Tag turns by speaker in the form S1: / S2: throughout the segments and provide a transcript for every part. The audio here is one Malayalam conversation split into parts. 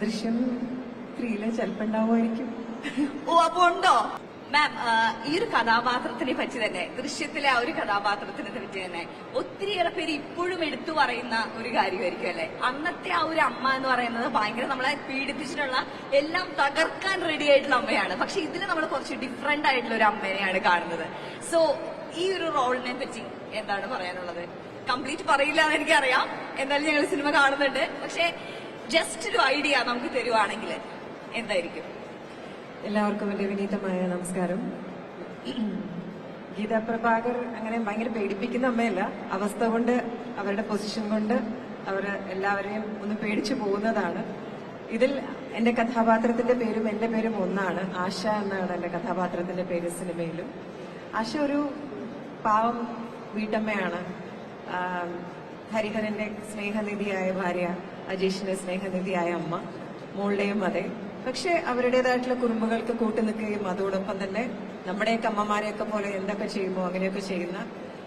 S1: ദൃശ്യം ത്രീയിൽ ചിലപ്പോ ഉണ്ടാവുമായിരിക്കും.
S2: ഓ അപ്പൊ ഉണ്ടോ? മാം ഈ ഒരു കഥാപാത്രത്തിനെ പറ്റി തന്നെ ദൃശ്യത്തിലെ ആ ഒരു കഥാപാത്രത്തിനെ പറ്റി തന്നെ ഒത്തിരിയേറെ പേര് ഇപ്പോഴും എടുത്തു പറയുന്ന ഒരു കാര്യമായിരിക്കും അല്ലെ? അന്നത്തെ ആ ഒരു അമ്മ എന്ന് പറയുന്നത് ഭയങ്കര നമ്മളെ പീഡിപ്പിച്ചിട്ടുള്ള എല്ലാം തകർക്കാൻ റെഡി ആയിട്ടുള്ള അമ്മയാണ്. പക്ഷെ ഇതിൽ നമ്മൾ കുറച്ച് ഡിഫറെന്റ് ആയിട്ടുള്ള ഒരു അമ്മേനെയാണ് കാണുന്നത്. സോ ഈ ഒരു റോളിനെ പറ്റി എന്താണ് പറയാനുള്ളത്? കംപ്ലീറ്റ് പറയില്ല എന്ന് എനിക്കറിയാം. എന്നാലും ഞങ്ങൾ സിനിമ കാണുന്നുണ്ട്. പക്ഷെ ജസ്റ്റ് ഒരു ഐഡിയ നമുക്ക് തരുവാണെങ്കിൽ എന്തായിരിക്കും?
S1: എല്ലാവർക്കും എന്റെ വിനീതമായ നമസ്കാരം. ഗീതാ പ്രഭാകർ അങ്ങനെ ഭയങ്കര പേടിപ്പിക്കുന്ന അമ്മയല്ല. അവസ്ഥ കൊണ്ട് അവരുടെ പൊസിഷൻ കൊണ്ട് അവർ എല്ലാവരെയും ഒന്ന് പേടിച്ചു പോകുന്നതാണ്. ഇതിൽ എന്റെ കഥാപാത്രത്തിന്റെ പേരും എന്റെ പേരും ഒന്നാണ്. ആശ എന്നാണ് എന്റെ കഥാപാത്രത്തിന്റെ പേര് സിനിമയിലും. ആശ ഒരു പാവം വീട്ടമ്മയാണ്. ഹരിഹരന്റെ സ്നേഹനിധിയായ ഭാര്യ. അജീഷിന്റെ സ്നേഹനിധിയായ അമ്മ മോളുടെയും അതെ പക്ഷെ അവരുടേതായിട്ടുള്ള കുറുമ്പുകൾക്ക് കൂട്ടുനിൽക്കുകയും അതോടൊപ്പം തന്നെ നമ്മുടെയൊക്കെ അമ്മമാരെയൊക്കെ പോലെ എന്തൊക്കെ ചെയ്യുമോ അങ്ങനെയൊക്കെ ചെയ്യുന്ന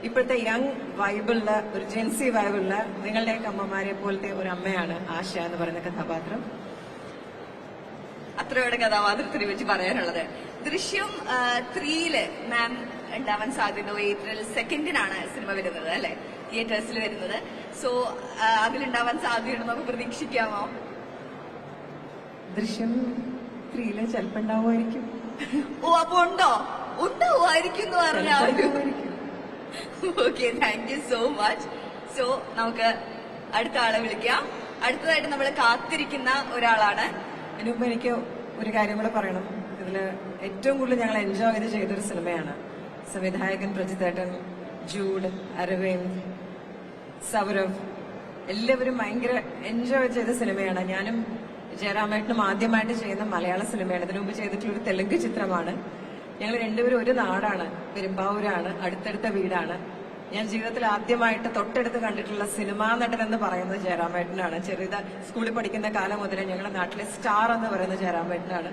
S1: ഇപ്പോഴത്തെ യങ് വൈബിളുള്ള ഒരു ജെൻസി വൈബിളുള്ള നിങ്ങളുടെയൊക്കെ അമ്മമാരെ പോലത്തെ ഒരു അമ്മയാണ് ആശ എന്ന് പറയുന്ന കഥാപാത്രം.
S2: അത്രയോടെ കഥാപാത്രത്തിനെ വെച്ച് പറയാനുള്ളത്. ദൃശ്യം ത്രീയിൽ മാം ഉണ്ടാവാൻ സാധ്യത. ഏപ്രിൽ സെക്കൻഡിനാണ് സിനിമ വരുന്നത് അല്ലെ? തിയേറ്റേഴ്സിൽ വരുന്നത്. സോ അതിലുണ്ടാവാൻ സാധ്യതയുണ്ട് നമുക്ക് പ്രതീക്ഷിക്കാമോ?
S1: ദൃശ്യം ത്രീയിൽ ചിലപ്പോ ഉണ്ടാവുമായിരിക്കും.
S2: ഓ അപ്പൊ ഉണ്ടോ? ഉണ്ടാവുമായിരിക്കും എന്ന് പറഞ്ഞു. Okay thank you so much so നമുക്ക് അടുത്ത ആളെ വിളിക്കാം. അടുത്തതായിട്ട് നമ്മൾ കാത്തിരിക്കുന്ന ഒരാളാണ്.
S1: അതിനു മുമ്പ് എനിക്ക് ഒരു കാര്യം കൂടെ പറയണം. ഇതിൽ ഏറ്റവും കൂടുതൽ ഞങ്ങൾ എൻജോയ് ചെയ്ത് ചെയ്തൊരു സിനിമയാണ്. സംവിധായകൻ പ്രജിതേട്ടൻ ജൂഡ് അരവിന്ദ് സൗരവ് എല്ലാവരും ഭയങ്കര എൻജോയ് ചെയ്ത സിനിമയാണ്. ഞാനും ജയറാമേട്ടനും ആദ്യമായിട്ട് ചെയ്യുന്ന മലയാള സിനിമയാണ്. ഇതിനു മുമ്പ് ചെയ്തിട്ടുള്ള ഒരു തെലുങ്ക് ചിത്രമാണ്. ഞങ്ങൾ രണ്ടുപേരും ഒരു നാടാണ് പെരുമ്പാവൂരാണ് അടുത്തടുത്ത വീടാണ്. ഞാൻ ജീവിതത്തിൽ ആദ്യമായിട്ട് തൊട്ടടുത്ത് കണ്ടിട്ടുള്ള സിനിമാ നടൻ എന്ന് പറയുന്നത് ജയറാമേട്ടനാണ് ചെറിയ സ്കൂളിൽ പഠിക്കുന്ന കാലം മുതലേ ഞങ്ങളുടെ നാട്ടിലെ സ്റ്റാർ എന്ന് പറയുന്നത് ജയറാമേട്ടനാണ്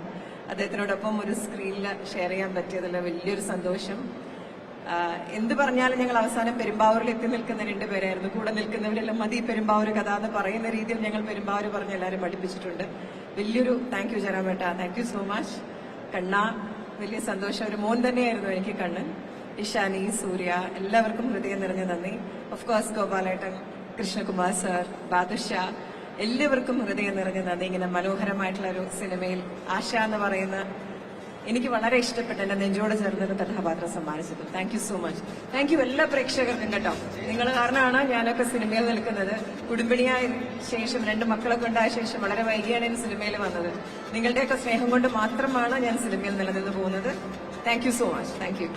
S1: അദ്ദേഹത്തിനോടൊപ്പം ഒരു സ്ക്രീനിൽ ഷെയർ ചെയ്യാൻ പറ്റിയതിൽ വലിയൊരു സന്തോഷം. എന്ത് പറഞ്ഞാലും ഞങ്ങൾ അവസാനം പെരുമ്പാവൂരിൽ എത്തി നിൽക്കുന്ന രണ്ട് പേരായിരുന്നു. കൂടെ നിൽക്കുന്നവരെല്ലാം മതി പെരുമ്പാവൂർ കഥ എന്ന് പറയുന്ന രീതിയിൽ ഞങ്ങൾ പെരുമ്പാവൂർ പറഞ്ഞ് എല്ലാവരും പഠിപ്പിച്ചിട്ടുണ്ട്. വലിയൊരു താങ്ക് യു ജയറാമേട്ട. താങ്ക് യു സോ മച്ച് കണ്ണ വലിയ സന്തോഷം. ഒരു മോൻ തന്നെയായിരുന്നു എനിക്ക് കണ്ണൻ ഇഷാനി സൂര്യ എല്ലാവർക്കും ഹൃദയം നിറഞ്ഞ നന്ദി. Of course Gopalettan Krishnakumar sir Badusha എല്ലാവർക്കും ഹൃദയം നിറഞ്ഞ നന്ദി. ഇങ്ങനെ മനോഹരമായിട്ടുള്ള ഒരു സിനിമയിൽ ആശ എന്ന് പറയുന്ന എനിക്ക് വളരെ ഇഷ്ടപ്പെട്ട എന്റെ നെഞ്ചോട് ചേർന്നൊരു കഥാപാത്രം സമ്മാനിച്ചത്. Thank you so much thank you എല്ലാ പ്രേക്ഷകർക്കും കേട്ടോ. നിങ്ങൾ കാരണമാണ് ഞാനൊക്കെ സിനിമയിൽ നിൽക്കുന്നത്. കുടുംബിണിയായ ശേഷം രണ്ട് മക്കളൊക്കെ ഉണ്ടായ ശേഷം വളരെ വൈകിയാണ് ഞാൻ സിനിമയിൽ വന്നത്. നിങ്ങളുടെയൊക്കെ സ്നേഹം കൊണ്ട് മാത്രമാണ് ഞാൻ സിനിമയിൽ നിലനിന്ന് പോകുന്നത്. Thank you so much thank you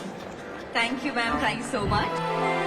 S2: thank you ma'am thank you so much